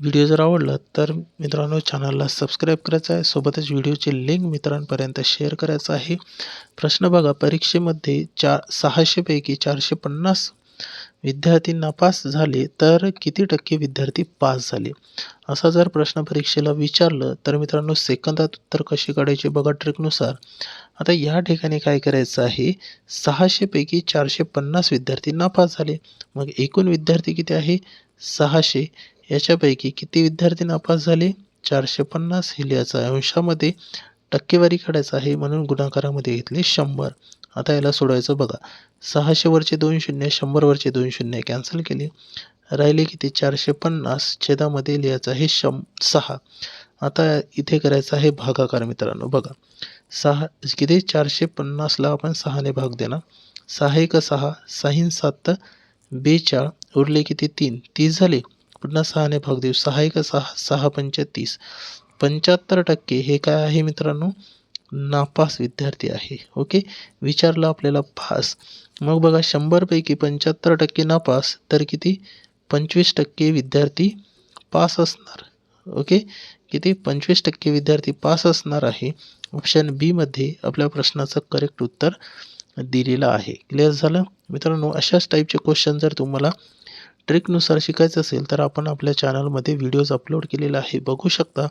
Video जर आवडला तर मित्रांनो चॅनलला सबस्क्राईब करायचं आहे. सोबतच व्हिडिओची लिंक मित्रांपर्यंत शेअर करायचं आहे. प्रश्न बघा परीक्षेमध्ये चार सहाशेपैकी चारशे पन्नास विद्यार्थी नापास झाले तर किती टक्के विद्यार्थी पास झाले? असा जर प्रश्न परीक्षेला विचारलं तर मित्रांनो सेकंदात उत्तर कशी काढायचे बघा ट्रिकनुसार आता या ठिकाणी काय करायचं आहे? सहाशेपैकी चारशे पन्नास विद्यार्थी नापास झाले. मग एकूण विद्यार्थी किती आहे? सहाशे. याच्यापैकी किती विद्यार्थी नापास झाले? चारशे पन्नास हे लिहायचं आहे. अंशामध्ये टक्केवारी काढायचं आहे म्हणून गुणाकारामध्ये घेतले शंभर. आता याला सोडवायचं बघा. सहाशेवरचे दोन शून्य शंभरवरचे दोन शून्य. कॅन्सल केले. राहिले किती? चारशे पन्नास छेदामध्ये लिहायचं आहे शं सहा. आता इथे करायचं आहे भागाकार मित्रांनो. बघा. सहा किती? चारशे पन्नासला आपण सहाने भाग देणार. सहा एक सहा सहाईन सात बेचाळ उरले किती? तीन. तीस झाले. पुन्हा सहाने भाग देऊ सहा एक सहा सहा पंचतीस पंच्याहत्तर टक्के हे काय आहे मित्रांनो? नापास विद्यार्थी आहे. ओके? विचारलं आपल्याला पास मग बघा शंभरपैकी पंच्याहत्तर टक्के नापास तर किती? पंचवीस टक्के विद्यार्थी पास असणार. ओके? किती? पंचवीस टक्के विद्यार्थी पास असणार आहे. ऑप्शन बीमध्ये आपल्या प्रश्नाचं करेक्ट उत्तर दिलेलं आहे. क्लिअर झालं? मित्रांनो अशाच टाईपचे क्वेश्चन जर तुम्हाला ट्रिकनुसार शिकायचं असेल तर आपण आपल्या चॅनलमध्ये व्हिडिओज अपलोड केलेला आहे. बघू शकता.